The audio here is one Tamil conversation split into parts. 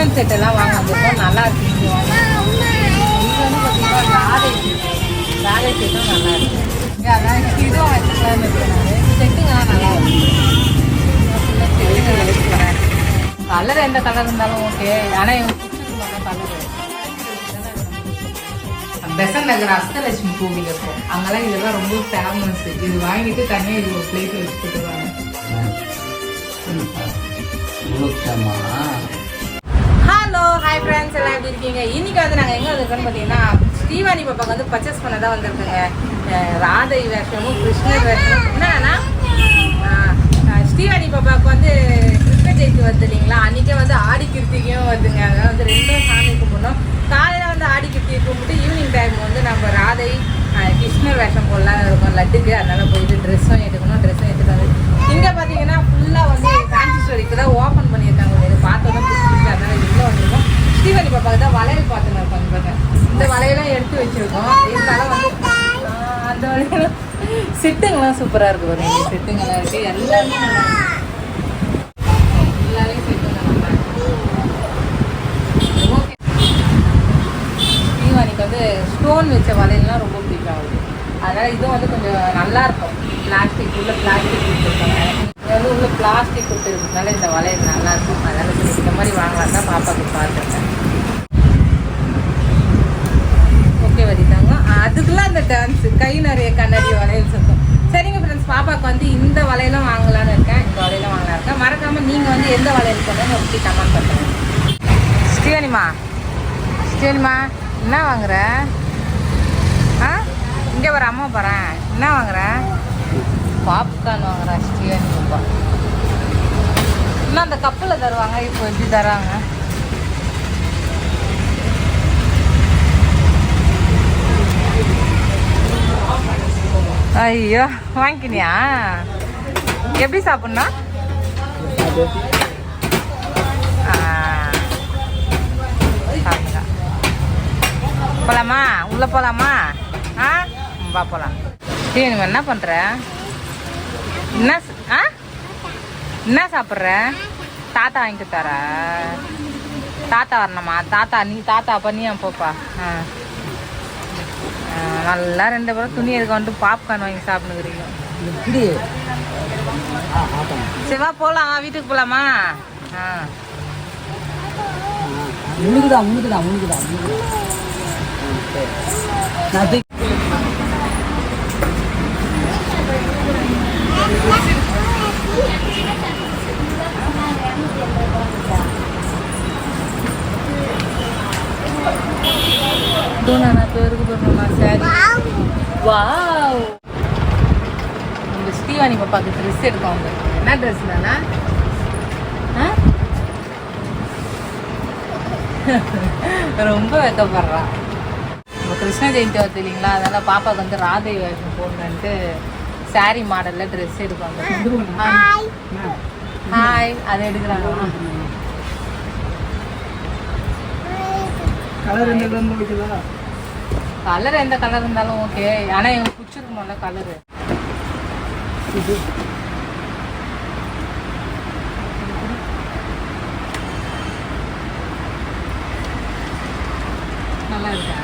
கிருஷ்ணன் செட் எல்லாம் வாங்க வந்திருக்கோம் நல்லா இருக்கு இங்க வந்து பார்த்தீங்கன்னா ராதை set. ராதை செட்டும் நல்லா இருக்கு இங்க அதான் இதுவும் வச்சுக்கலாம்னு இருக்கேன் நான் செட்டுங்கெல்லாம் நல்லா இருக்கு. கலர் எந்த கலர் இருந்தாலும் ஓகே ஆனால் என் கலர் பெசன் நகர் அஷ்டலட்சுமி கோவில் இருக்கும். அங்கெல்லாம் இதெல்லாம் ரொம்ப ஃபேமஸ் இது வாங்கிட்டு தனியாக இது ஒரு பிளேட்டில் வச்சுட்டு வாங்க ஹலோ ஹாய் ஃப்ரெண்ட்ஸ் எல்லாம் எப்படி இருக்கீங்க? இன்னைக்கு வந்து நாங்கள் எங்கே வந்திருக்கோம்னு பார்த்தீங்கன்னா ஸ்ரீவாணி பாப்பாக்கு வந்து பர்ச்சேஸ் பண்ண தான் வந்திருக்கோங்க ராதை வேஷமும் கிருஷ்ணர் வேஷமும். என்னன்னா ஸ்ரீவாணி பாப்பாவுக்கு வந்து கிருஷ்ண ஜெயந்தி வருது இல்லைங்களா? அன்றைக்கே வந்து ஆடி கிருத்திகையும் வருதுங்க. அதனால் வந்து ரெண்டும் சாமி கும்பிடணும். காலையில் வந்து ஆடி கிருத்திகை கும்பிட்டு ஈவினிங் டைம் வந்து நம்ம ராதை கிருஷ்ணர் வேஷம் போடலாம் இருக்கும் லட்டுக்கு. அதனால போயிட்டு ட்ரெஸ்ஸும் எடுக்கணும் ட்ரெஸ்ஸும் எடுத்துட்டு வந்து. இங்கே பார்த்தீங்கன்னா ஃபுல்லாக வந்து ஃபேன்சி ஸ்டோரிக்கு தான் ஓப்பன் பண்ணியிருக்காங்க. இது பார்த்தோன்னா பிடிச்சிருக்கு அதனால இவ்வளோ வந்திருக்கோம். ஸ்ரீவலி பாப்பாக்கு தான் வளையல் பார்த்துன்னு இருக்கோம் பாருங்க. இந்த வளையலாம் எடுத்து வச்சிருக்கோம். இருந்தாலும் வந்து அந்த வளையலாம் செட்டுங்கெல்லாம் சூப்பராக இருக்கு பாருங்க. இங்க செட்டுங்கெல்லாம் எல்லாமே நல்லா இருக்கு. எல்லாமே செட்டுங்க நல்லா இருக்கு ஓகே தீவானிக்கு வந்து ஸ்டோன் வச்ச வளையல்லாம் ரொம்ப பிடிக்கும். அவருக்கு அதனால் இதுவும் வந்து கொஞ்சம் நல்லா இருக்கும் பிளாஸ்டிக் உள்ள பிளாஸ்டிக் கொடுத்துருக்காங்க இது வந்து உள்ள பிளாஸ்டிக் கொடுத்துருக்கனால இந்த வளையல் நல்லா இருக்கும் சரி இந்த மாதிரி வாங்கலாம் தான் பாப்பாவுக்கு பார்த்துருக்கேன் ஓகே வரிதாங்க. அதுக்கெல்லாம் அந்த டான்ஸ் கை நிறைய கண்ணாடி வளையல் சொல்லும் சரிங்க ஃப்ரெண்ட்ஸ் பாப்பாவுக்கு வந்து இந்த வலையெல்லாம் வாங்கலான்னு இருக்கேன். இந்த வலையெல்லாம் வாங்கலாம் இருக்கேன். மறக்காமல் நீங்கள் வந்து எந்த வலையில் போடுறீங்க எப்படி கமெண்ட் பண்ணுங்க. ஸ்ரீவனிமா. ஸ்ரீவனிமா. என்ன வாங்குற? ஆ? இங்கே வர அம்மா போகிறேன் என்ன வாங்குற? பாப்கார்ன் வாங்குறா ஸ்ரீவனி பாப்பா இன்னும் அந்த கப்பில் தருவாங்க இப்போ எப்படி தராங்க? ஐயோ வாங்கிக்கினியா எப்படி சாப்பிட்ணும் ஆ சாப்பிடுங்க போலாமா? உள்ள போலாமா? ஆ? வா போலாம். டீ நீ என்ன பண்ற? என்ன ஆ? என்ன சாப்பிட்ற? தாத்தா வாங்கி தர தாத்தா வரணுமா? தாத்தா நீ தாத்தா அப்ப நீ போப்பா. ஆ. நல்லா ரெண்டு பேரும் துணி எடுக்க வந்துட்டு பாப்கார்ன் வாங்கி சாப்பிடுக்கிறீங்க எப்படி? சரி வா போலாம். வீட்டுக்கு போலாமா? ஆ. முழுகுதா முழுகுதா முழுகுதா முழுகுதா நான் தூக்கி- நான் பேருக்கு போடணுமா சரி வாவ் நம்ம ஸ்ரீவாணி பாப்பாக்கு ட்ரெஸ் எடுக்க வந்திருக்கோம் என்ன ட்ரெஸ் தானா ரொம்ப வெக்கப்படுறா நம்ம கிருஷ்ண ஜெயந்தி வருது இல்லைங்களா? அதனால பாப்பாவுக்கு வந்து ராதை வேஷம் போடணுன்ட்டு saree மாடல்ல ட்ரெஸ் எடுப்பாங்க. ஹாய் அதை எடுக்கிறாங்களா கலர் எந்த கலர் வைக்கலா கலர் எந்த கலர் இருந்தாலும் ஓகே ஆனா எனக்கு பிடிச்சிருக்கணும்ல கலரு இது நல்லா இருக்கா?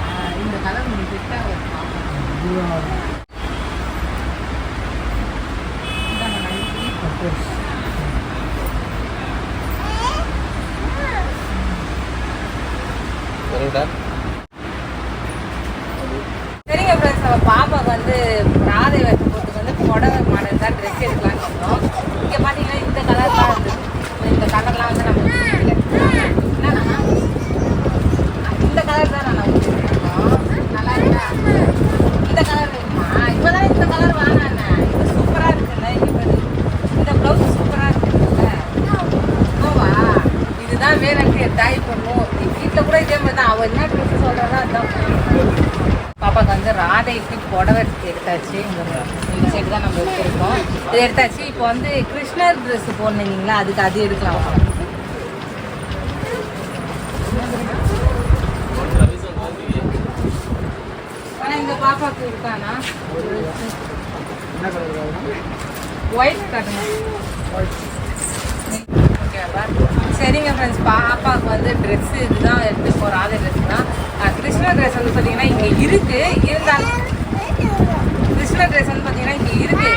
இந்த கலர் உங்களுக்கு செட் ஆகும் சரிங்க ஃப்ரெண்ட்ஸ் நம்ம பாப்பாக்கு வந்து ராதை வேஷம் போட்டுக்கு வந்து புடவை மாடல் தான் ட்ரெஸ் எடுக்கலாம்னு வந்தோம் இங்கே பார்த்தீங்கன்னா இந்த கலர்லாம் இருந்தது இந்த கலர்லாம் வந்து நம்ம என்னன்னா இந்த கலர் தான் நான் வச்சுருக்கோம் நல்லா இருக்கா இந்த கலர் வேணுமா இப்போதான் இந்த கலர் வாங்கினேன் இது சூப்பராக இருக்குல்ல இப்போ இந்த ப்ளவுஸ் சூப்பராக இருக்குல்ல ஆமா இதுதான் வேணும்ட்டு டாய் பண்ணும் வீட்டில் கூட இதே மாதிரி தான் அவள் என்ன ட்ரெஸ் சொல்கிறதா அதுதான் பாப்பாக்கு வந்து ராதைக்கு புடவை எடுத்தாச்சு. இந்த சைடு தான் நம்ம எடுத்திருக்கோம். இது எடுத்தாச்சு. இப்போ வந்து கிருஷ்ணர் ட்ரெஸ் போடணுங்களா அதுக்கு அது எடுக்கலாம். ஆனால் இந்த பாப்பாக்கு இருக்கானா? ஒயிட் கட்டணும். சரிங்க ஃப்ரெண்ட்ஸ் பாப்பாவுக்கு வந்து ட்ரெஸ்ஸு இதுதான் எடுத்துருக்கோம் ஆதர் ட்ரெஸ் தான். கிருஷ்ணா ட்ரெஸ் வந்து பார்த்தீங்கன்னா இங்கே இருக்குது இருந்தாலும் கிருஷ்ண ட்ரெஸ் வந்து பார்த்தீங்கன்னா இங்கே இருக்குது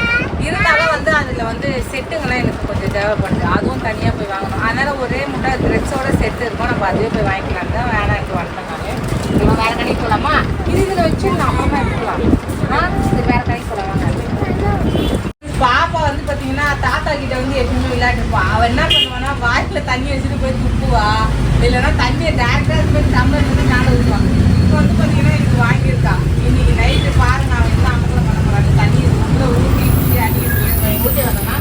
இருந்தாலும் வந்து அதில் வந்து செட்டுங்கெல்லாம் எனக்கு கொஞ்சம் தேவைப்படுது. அதுவும் தனியாக போய் வாங்கணும். அதனால் ஒரே முட்டை ட்ரெஸ்ஸோட செட்டு இருக்கும். நம்ம அதுவே போய் வாங்கிக்கலாம் தான் வேணாம் இப்போ வந்துட்டேன் நான் இப்போ வேறு கடைக்கு போகலாமா இது இதில் வச்சு நம்ம அம்மா எடுத்துக்கலாம். ஆ? இது வேறு கடைக்கு போகலாம் பாப்பா வந்து பார்த்தீங்கன்னா தாத்தா கிட்ட வந்து எப்பவுமே விளையாட்டுப்பா அவள் என்ன பண்ணுவானா வாய்க்குல தண்ணி வச்சுட்டு போய் துப்புவா. இல்லைன்னா தண்ணியை டேரெக்டாக போய் டம்ளர் வந்து மேலே ஊற்றுவாங்க இப்போ வந்து பார்த்தீங்கன்னா இது வாங்கியிருக்கா. இன்னைக்கு நைட்டு பாரு நான் வந்து அமக்கலம் பண்ண போறாங்க தண்ணி உள்ள ஊற்றி ஊற்றி அடிக்க ஊற்றி வந்தோம்னா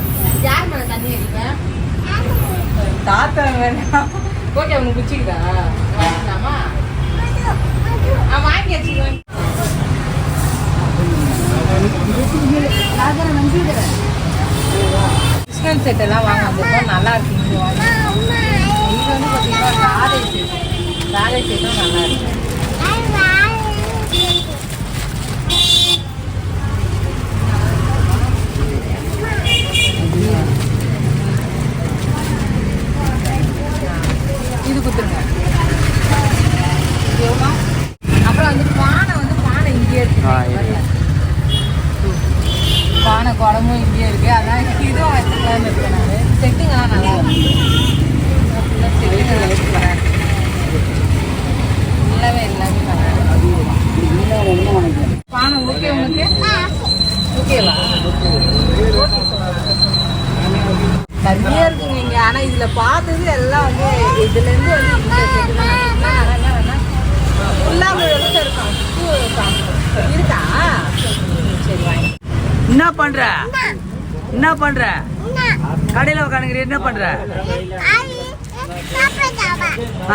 யார் மேலே தண்ணி அடிப்பேன் தாத்தா வேணாம் ஓகே அவனுக்கு பிடிச்சிக்குதா வாங்கிக்கலாமா? வாங்கி வச்சுக்குவேன் கிருஷ்ணன் செட் எல்லாம் வாங்க வந்திருக்கோம் நல்லா இருக்கு இங்க வாங்க இது வந்து பார்த்தீங்கன்னா ராதை செட் ராதை செட்டும் நல்லா இருக்கு இது கொடுத்துருங்க. எவ்வளோ? அப்புறம் வந்து பானை வந்து பானை இங்கேயே இருக்கு. பானை குடமும் இங்கேயே இருக்கு. அதான் இதுவும் வச்சுக்கலாம்னு இருக்கேன் நான். செட்டுங்கெல்லாம் நல்லா நல்லாவே எல்லாமே பானை ஓகே உங்களுக்கு? ஓகேவா தனியா இருக்குங்க. இங்க ஆனா இதுல பார்த்தது எல்லாம் வந்து இதுல இருந்து வந்து இருக்கும். இருக்கா? சரி வாங்கி. என்ன பண்ற? என்ன பண்ற? கடையில உட்காந்துக்கிற என்ன பண்ற?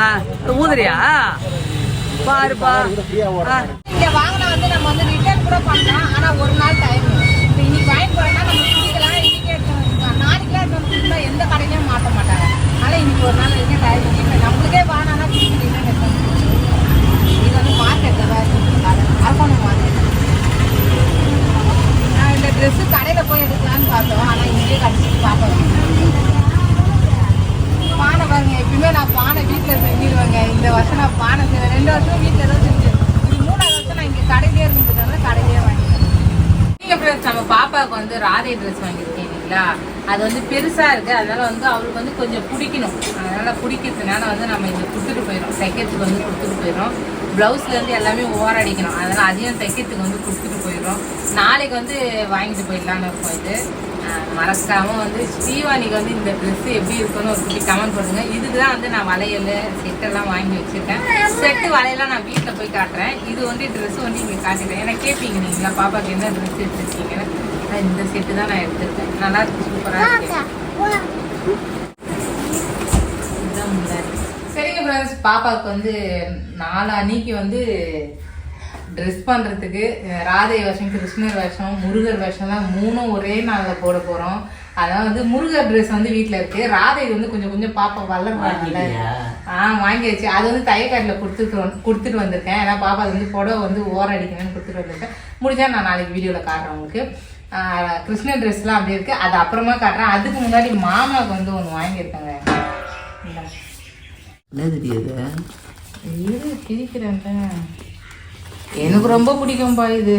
ஆ ஊதுறியா? பாருப்பா. இங்க வாங்கினா வந்து நம்ம வந்து ரிட்டர்ன் கூட பண்ணலாம். ஆனா ஒரு நாள் டைம் இப்போ இன்னைக்கு போறோம்னா நம்ம குடிக்கலாம் இன்னைக்கு எடுத்து வந்துக்கலாம் நாளைக்குலாம் எந்த கடையிலையும் மாட்ட மாட்டாங்க. அதனால இன்னைக்கு ஒரு நாள் வரைக்கும் டைம் இப்போ நம்மளுக்கே வாங்கினா குடிக்கிறீங்க இது வந்து மார்க்கெட்டில் தான் இருக்கு. அரக்கோணம் மார்க்கெட் நான் இந்த ட்ரெஸ்ஸு கடையில் போய் எடுக்கலான்னு பார்த்தோம். ஆனால் இங்கேயே கடிச்சிட்டு பார்ப்போம் பானை பாருங்க. எப்பயுமே நான் பானை வீட்டில் செஞ்சிருவேங்க. இந்த வருஷம் நான் பானை செஞ்சேன். ரெண்டு வருஷம் வீட்டில் தான் செஞ்சேன். இது மூணாவது வருஷம் நான் இங்கே கடையிலே இருந்ததுனால கடையிலே வாங்கி நீங்கள் நம்ம பாப்பாவுக்கு வந்து ராதை ட்ரெஸ் வாங்கியிருக்கேன் இல்லைங்களா? அது வந்து பெருசாக இருக்குது அதனால வந்து அவளுக்கு வந்து கொஞ்சம் பிடிக்கணும். அதனால் பிடிக்கிறதுனால வந்து நம்ம இங்கே கொடுத்துட்டு போயிடும் தைக்கிறதுக்கு வந்து கொடுத்துட்டு போயிடும் ப்ளவுஸ்லேருந்து எல்லாமே ஓவர் அடிக்கணும். அதனால் அதையும் தைக்கிறதுக்கு வந்து கொடுத்துட்டு போயிடும் நாளைக்கு வந்து வாங்கிட்டு போயிடலான்னு இருக்கும் இது. மறக்காம வந்து ஸ்ரீவாணிக்கு வந்து இந்த ட்ரெஸ் எப்படி இருக்குன்னு ஒரு குட்டி கமெண்ட் பண்ணுங்க இதுக்கு தான் வந்து நான் வளையல் செட்டெல்லாம் வாங்கி வச்சிருக்கேன். செட்டு வளையலாம் நான் வீட்டில் போய் காட்டுறேன். இது வந்து ட்ரெஸ் வந்து இங்கே காட்டிட்டேன். ஏன்னா கேட்பீங்க நீங்களா? பாப்பாக்கு என்ன ட்ரெஸ் எடுத்துருக்கீங்கன்னு அதான் இந்த செட்டு தான் நான் எடுத்திருக்கேன். நல்லா இருக்கு. சூப்பராக இருக்கு. சரிங்க ஃப்ரெண்ட்ஸ் பாப்பாவுக்கு வந்து நாலு அன்னைக்கு வந்து ட்ரெஸ் பண்ணுறதுக்கு ராதை வேஷம் கிருஷ்ணர் வேஷம் முருகர் வேஷம்லாம் மூணும் ஒரே நாளில் போட போகிறோம் அதான் வந்து முருகர் ட்ரெஸ் வந்து வீட்டில் இருக்கு. ராதை வந்து கொஞ்சம் கொஞ்சம் பாப்பா வளர்றாங்கல்ல ஆ வாங்கியாச்சு. அது வந்து தையக்காட்டில் கொடுத்துட்டு கொடுத்துட்டு வந்திருக்கேன். ஏன்னா பாப்பா அது வந்து புடவை வந்து ஓர அடிக்கணும்னு கொடுத்துட்டு வந்திருக்கேன். முடிஞ்சா நான் நாளைக்கு வீடியோவில் காட்டுறேன் உங்களுக்கு. ஆ, கிருஷ்ணர் ட்ரெஸ்லாம் அப்படி இருக்கு. அது அப்புறமா காட்டுறேன். அதுக்கு முன்னாடி மாமாவுக்கு வந்து ஒன்று வாங்கியிருக்கேங்க. என்ன தெரியுது இரு பிரிக்கிறேன்ல எனக்கு ரொம்ப பிடிக்கும்பா இது.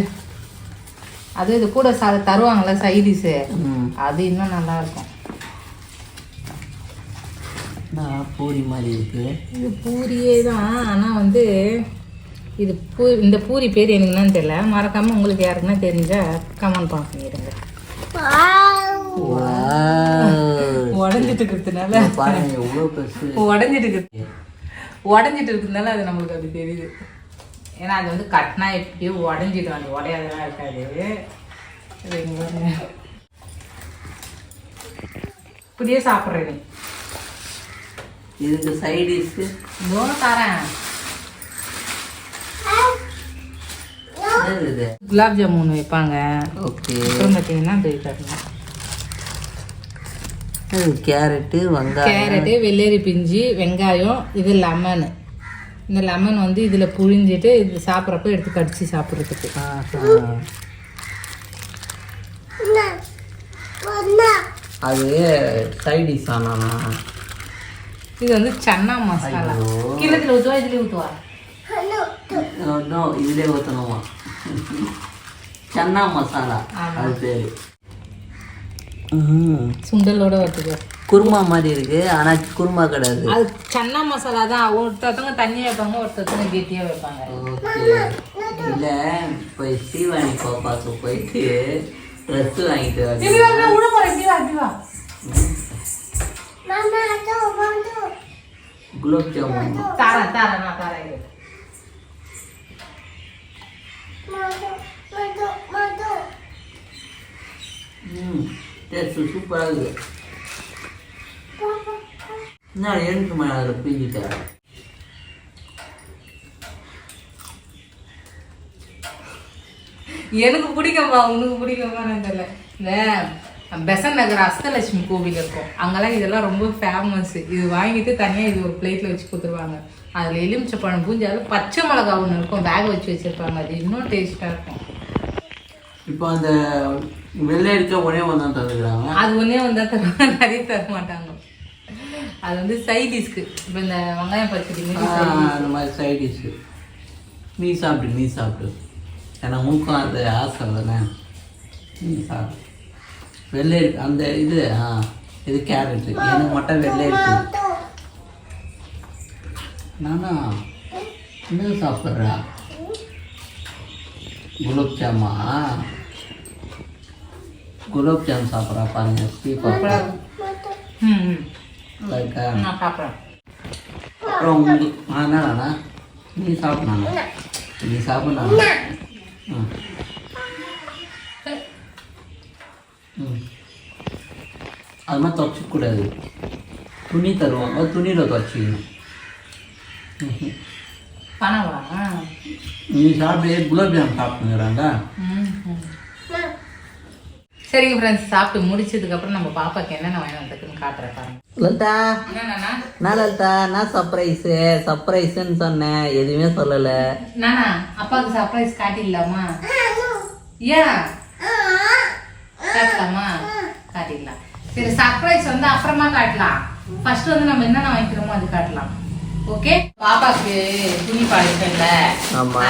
அது இது கூட ச தருவாங்கல்ல சைடிஸு அது இன்னும் நல்லா இருக்கும் பூரி மாதிரி இருக்கு? இது பூரியே தான். ஆனால் வந்து இது பூ இந்த பூரி பேர் எனக்கு என்னன்னு தெரியல. மறக்காம உங்களுக்கு யாருக்குன்னா தெரிஞ்சா கமெண்ட் பண்ணிடுங்க உடஞ்சிட்டு இருக்கிறதுனால. உடஞ்சிட்டு இருக்கு உடஞ்சிட்டு இருக்கிறதுனால அது நம்மளுக்கு அப்படி தெரியுது. ஏன்னா அது வந்து கட்டினா எப்படியோ உடஞ்சிடும் அது உடையாதெல்லாம் இருக்காது. புதிய சாப்பிட்றேன் இதுக்கு சைடிஷ்க்கு இதோ தரேன். குலாப் ஜாமுன் வைப்பாங்க. ஓகே. அப்புறம் பார்த்தீங்கன்னா தரணும் இது கேரட்டு வெங்காயம். கேரட்டு வெள்ளரி பிஞ்சு வெங்காயம் இது லெமனு இந்த லெமன் வந்து இதில் புழிஞ்சிட்டு இது சாப்பிட்றப்ப எடுத்து கடிச்சு சாப்பிட்றதுக்கு. அது சைடிஷ் ஆனானா இது வந்து சன்னா மசாலா. கிண்ணத்துல ஊத்துவா இதுல ஊத்துவா? நோ இதுலேயே ஊற்றணுமா சன்னா மசாலா. அது பேர். சுண்டலோட வச்சுக்கோ குருமா மாதிரி இருக்கு. ஆனா குருமா கிடையாது. அது சன்னா மசாலா தான். ஒருத்தவங்க தண்ணி வைப்பாங்க ஒருத்தவங்க கெட்டியா வைப்பாங்க. இல்ல போய் ஸ்ரீவாணி பாப்பாக்கு போயிட்டு ட்ரெஸ் வாங்கிட்டு வரணும். இப்படி வா, இப்படி வா, உள்ள போறேன், இப்படி வா, இப்படி வா. குலோப் ஜாமுன். தாரேன், தாரேன், நான் தாரேன். ம் டேஸ்ட் சூப்பராக இருக்குது என்ன எனக்கு மேலே அதில் பீஞ்சிட்டேன் எனக்கு பிடிக்கும்பா உனக்கு பிடிக்குமான்னு தெரியல. இந்த பெசன் நகர் அஷ்டலட்சுமி கோவில் இருக்கும். அங்கெல்லாம் இதெல்லாம் ரொம்ப ஃபேமஸ் இது வாங்கிட்டு தனியாக இது ஒரு பிளேட்டில் வச்சு கொடுத்துருவாங்க. அதில் எலுமிச்சை பழம் பூஞ்சி அதில் பச்சை மிளகா ஒன்று இருக்கும். பேக் வச்சு வச்சுருப்பாங்க. அது இன்னும் டேஸ்ட்டாக இருக்கும். இப்போ அந்த வெள்ளை இருக்க ஒன்று தான் தந்துக்கிறாங்க. அது ஒன்றே வந்தால் தருவாங்க. நிறைய தர மாட்டாங்க அது வந்து சைடிஷ்க்கு இப்போ இந்த வெங்காயம் dish. அந்த மாதிரி சைட் டிஷ்ஷு நீ சாப்பிட்டு நீ சாப்பிட்டு ஏன்னா உனக்கும் அந்த ஆசை தானே? நீ சாப்பிடு. வெள்ளை அந்த இது ஆ இது கேரட் எனக்கு மட்டும் வெள்ளை இருக்கு. நானா என்ன சாப்பிட்றா? குலோப் ஜாமா. குலோப் ஜாம் சாப்பிட்றா பாருங்க ஸ்ரீ பாப்பா ம் லைக் நான் சாப்பிட்றேன் அப்புறம் உங்களுக்கு நீ சாப்பிடணும் நீ சாப்பிடணும் அது மாதிரி துவைச்சிக்கூடாது துணி தருவாங்க துணியில் துவைச்சிக்கணும் நீ சாப்பிட்டு குலாப் ஜாம் சாப்பிட்டுங்கிறாங்க. சரிங்க ஃப்ரெண்ட்ஸ் சாப்பிட்டு முடிச்சதுக்கு அப்புறம் நம்ம பாப்பாக்கு என்னென்ன வாங்கி வந்திருக்குன்னு காட்டுறேன் பாருங்க. லலிதா. நான் லலிதா? நான் சர்ப்ரைஸு சர்ப்ரைஸுன்னு சொன்னேன் எதுவுமே சொல்லலை. நானா அப்பாவுக்கு சர்ப்ரைஸ் காட்டிடலாமா? ஏன்? காட்டலாமா? காட்டிடலாம். சரி சர்ப்ரைஸ் வந்து அப்புறமா காட்டலாம். ஃபர்ஸ்ட் வந்து நம்ம என்னென்ன வாங்கிக்கிறோமோ அது காட்டலாம். ஓகே பாப்பாக்கு துணி பாடிட்டல ஆமா.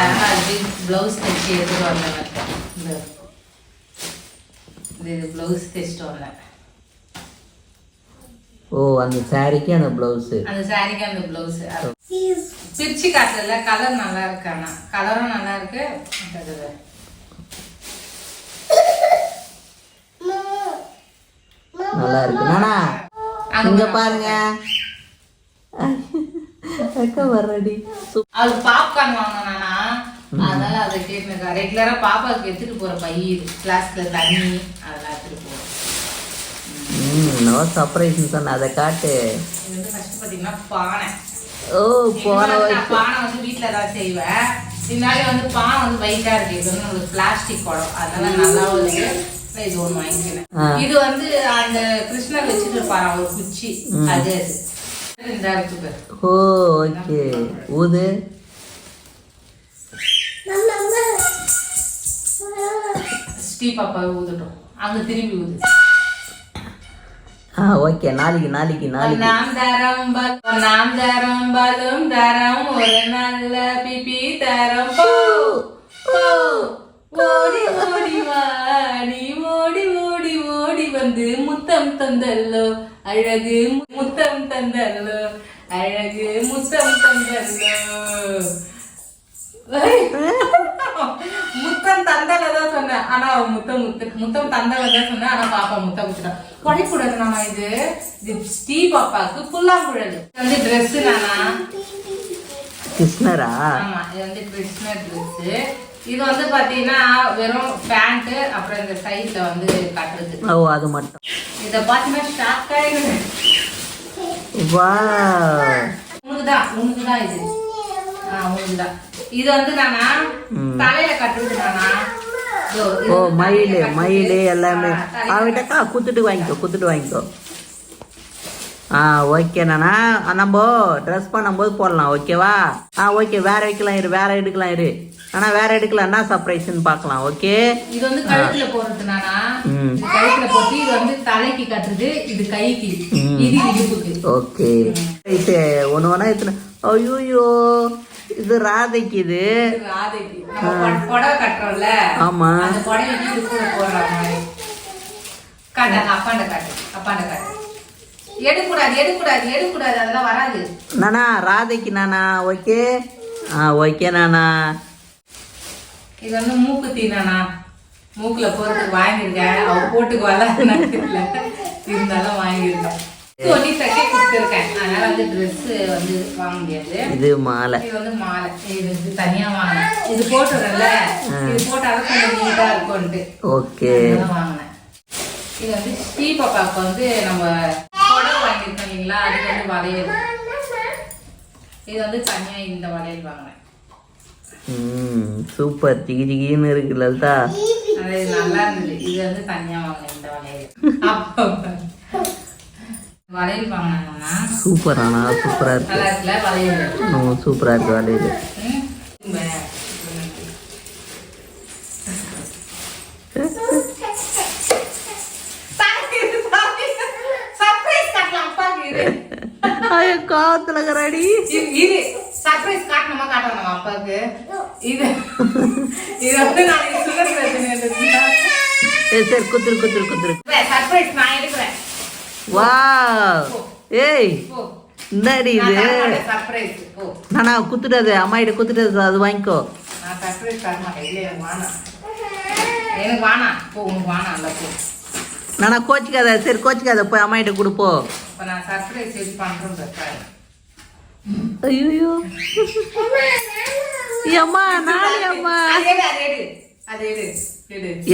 பிளவுஸ் தைச்சு எடுத்துட்டு வந்தேன். இது பிளவுஸ் தைச்சிட்டு வந்தேன் ஓ அந்த சாரிக்கு அந்த ப்ளவுஸு அந்த சாரிக்கு அந்த பிளவுஸ் பிரிச்சு காட்டுறதுல கலர் நல்லா இருக்கு ஆனா. கலரும் நல்லா இருக்கு. நல்லா இருக்கு. நானா? இங்க பாருங்க. அக்கா வர்றடி அவளுக்கு பாப்கார்ன் வாங்கினானா அதனால அதை கேட்டுருக்கா ரெகுலரா பாப்பாவுக்கு எடுத்துட்டு போற பை கிளாஸ்ல தண்ணி அதெல்லாம் எடுத்துட்டு போறோம் ம் நோ சர்ப்ரைஸ்னு சொன்ன அதை காட்டு. இது வந்து ஃபர்ஸ்ட் பாத்தீங்கன்னா பானை. ஓ போன நான் பானை வந்து வீட்ல தான் செய்வேன். இதனால வந்து பானை வந்து வெயிட்டா இருக்கு. இது வந்து ஒரு பிளாஸ்டிக் குடம். அதனால நல்லாவும் இருக்கு இது ஒண்ணு வாங்கிக்கிறேன். இது வந்து அந்த கிருஷ்ணர் வச்சுட்டு இருப்பாரு ஒரு குச்சி. அது அது. பாரு. ஓ ஓகே ஊது. ஸ்ரீ பாப்பா ஊதட்டும். அங்க திரும்பி ஊது. ஆ ஓகே. நாளைக்கு நாளைக்கு நாளைக்கு. நாம் தரம் நாம் தரம் பலும் தரம் ஒரு நல்ல பிபி தரம். போ. ஓடி ஓடி வா நீ ஓடி ஓடி ஓடி வந்து முத்தம் தந்தல்லோ. அழகு முத்தம் தந்தல்லோ. அழகு முத்தம் தந்தல்லோ. முத்தம் தந்தல தான் சொன்னேன். ஆனா முத்தம் முத்து முத்தம் தந்தல தான் சொன்னேன். ஆனா பாப்பா முத்தம் முத்துட்டா உடைக்கூடாது நானா இது? இது ஸ்ரீ பாப்பாக்கு புல்லாங்குழல். இது வந்து ட்ரெஸ் நானா? கிருஷ்ணரா? ஆமா இது வந்து கிருஷ்ணர் ட்ரெஸ் இது வந்து பாத்தீங்கன்னா வெறும் பேண்ட் அப்புறம் இந்த சைட்ல வந்து கட்டுறது. ஓ அது மட்டும். இத பாத்தீங்கன்னா ஷாக் ஆயிடுது வா உனக்குதான் உனக்குதான் இது. ஆ உனக்குதான் இது வந்து நானா. தலையில கட்டுறது நானா ஓ மயில். மயில் எல்லாமே அவகிட்டக்கா குத்துட்டு வாங்கிக்கோ குத்துட்டு வாங்கிக்கோ ஆ ஓகே நானா? நம்ம ட்ரெஸ் பண்ணும்போது போடலாம் ஓகேவா ஆ ஓகே வேற வைக்கலாம் இரு வேற எடுக்கலாம் இரு. ஆனா வேற எடுக்கல என்ன சர்ப்ரைஸ்ன்னு பார்க்கலாம் ஓகே இது வந்து கழுத்துல இது கழுத்துல போட்டு இது வந்து தலைக்கு கட்டுறது இது கைக்கு. இது இடுப்புக்கு. ஓகே இது ஒன்று ஒன்றா எத்தனை? ஐயோயோ இது ராதைக்கு இது. ராதைக்கு. புடவை கட்டுறோம்ல? ஆமா. அந்த புடவைக்கு இது கூட போடுற மாதிரி. காட்டு அப்பாண்ட காட்டு அப்பாண்ட காட்டு. எடுக்கூடாது எடுக்கூடாது எடுக்கூடாது. அதெல்லாம் வராது. நானா ராதைக்கு நானா ஓகே? ஆ ஓகே நானா. இது வந்து மூக்குத்தி நானா. மூக்குல போறதுக்கு வாங்கியிருக்கேன். அவ போட்டுக்குவால தெரியல. இருந்தாலும் வாங்கியிருக்கேன் ஒன்னி தைக்க கொடுத்துருக்கேன். அதனால வந்து வாங்க முடியாது. இது மாலை. இது வந்து மாலை. இது வந்து தனியா வாங்கினேன். இது போட்டுறேன்ல. இது போட்டாலும் கொஞ்சம் நீட்டா இருக்கும்ட்டு ஓகே. வாங்கினேன். இது வந்து ஸ்ரீ பாப்பாவுக்கு வந்து நம்ம புடவை வாங்கியிருக்கோம் இல்லைங்களா? அதுக்கு வந்து வளையல். இது வந்து தனியா இந்த வளையல் வாங்கினேன் சூப்பர். ஜிகி ஜிகின்னு இருக்கு லலிதா. அது நல்லா இருந்தது. இது வந்து தனியா வாங்கினேன் இந்த வளையல். வளையல் வாங்கினாங்கன்னா சூப்பர் ஆனா சூப்பரா இருக்கு. நல்லா இருக்குல்ல வளையல்? ம் சூப்பரா இருக்கு வளையல் ம்? இந்த சர்ப்ரைஸ் காட்டலாம் அப்பாக்கு இரு ஐயோ காத்துல இரு, இரு. சர்ப்ரைஸ் காட்டணுமா காட்டணுமா அப்பாவுக்கு? இது இது வந்து நாளைக்கு சுகர் பிரச்சனை சரி குத்துரு குத்துரு குத்துரு. சர்ப்ரைஸ் நான் எடுக்கிறேன். வா ஏய் இந்தாடி இது? நானா குத்துடாது அம்மா கிட்ட குத்துடாது அது வாங்கிக்கோ. நான் எனக்கு வேணாம். போ உனக்கு வேணாம் இல்லை போ. நானா கோச்சிக்காத சரி கோச்சிக்காத போய் அம்மா கிட்ட கொடுப்போ ஐயோ. அம்மா நாளை அம்மா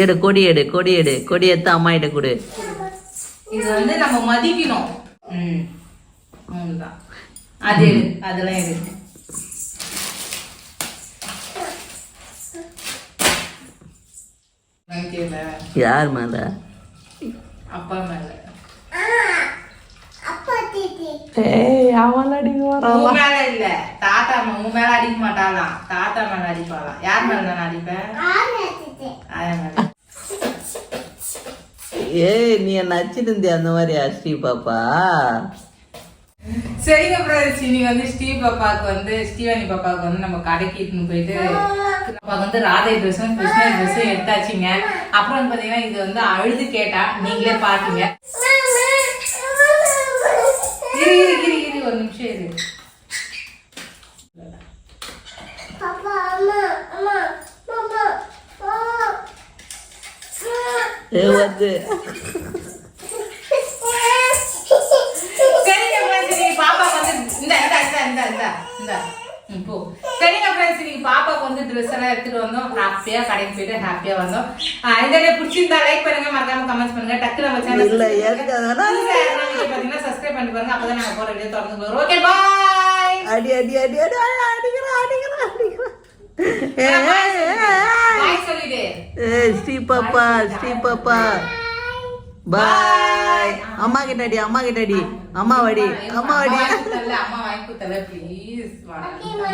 எடு கொடி எடு கொடி எடு கொடி எடுத்து அம்மா கிட்ட கொடு. இது வந்து நம்ம மதிக்கணும். அது அதெல்லாம் எடு. யார் மேல அப்பா மேல. ஏய் அவன் அடிக்க உன் மேல இல்ல. தாத்தா ம- உன் மேல அடிக்க மாட்டாளாம் தாத்தா மேல அடிப்பாளாம் யார் மேல நான் அடிப்பேன்? ஏய் நீ என்ன நச்சிருந்தியா அந்த மாதிரியா ஸ்ரீ பாப்பா? சரிங்க பிரதர்ஸ் இன்னைக்கு வந்து ஸ்ரீ பாப்பாவுக்கு வந்து ஸ்ரீவாணி பாப்பாவுக்கு வந்து நம்ம கடைக்கு இட்டுன்னு போயிட்டு பாப்பாவுக்கு வந்து ராதை ட்ரெஸ்ஸும் கிருஷ்ணர் ட்ரெஸ்ஸும் எடுத்தாச்சுங்க. அப்புறம் வந்து பாத்தீங்கன்னா இது வந்து அழுது கேட்டா நீங்களே பாத்தீங்க. இரு இரு இரு இரு ஒரு நிமிஷம் இரு. வந்து. பாப்பாக்கு வந்து இந்த இந்த இந்த இந்த இந்த. இந்த ம், போ சரிங்க ஃப்ரெண்ட்ஸ் இன்னைக்கு பாப்பாக்கு வந்து ட்ரெஸ் எல்லாம் எடுத்துட்டு வந்தோம் ஹாப்பியா கடைக்கு போயிட்டு ஹாப்பியா வந்தோம் இந்த வீடியோ பிடிச்சிருந்தா லைக் பண்ணுங்க மறக்காம கமெண்ட் பண்ணுங்க டக்கு நம்ம சேனல் இல்ல பாத்தீங்கன்னா சப்ஸ்கிரைப் பண்ணிட்டு பாருங்க அப்பதான் நாங்க போற வீடியோ தொடர்ந்து வரும் ஓகே பாய் அடி அடி அடி அடி அடி, அடிக்கிறான் அடிக்கிறான் அடிக்கிறான் ஏ, ஏ, ஏ, ஏ. பாய் சொல்லிடு ஏய் ஸ்ரீ பாப்பா ஸ்ரீ பாப்பா பாய் அம்மா கிட்ட அடி அம்மா கிட்ட அடி. அம்மா வடி. அம்மா வடி. வாங்கி கொடுத்தல அம்மா வாங்கி கொடுத்தல ப்ளீஸ் வாங்க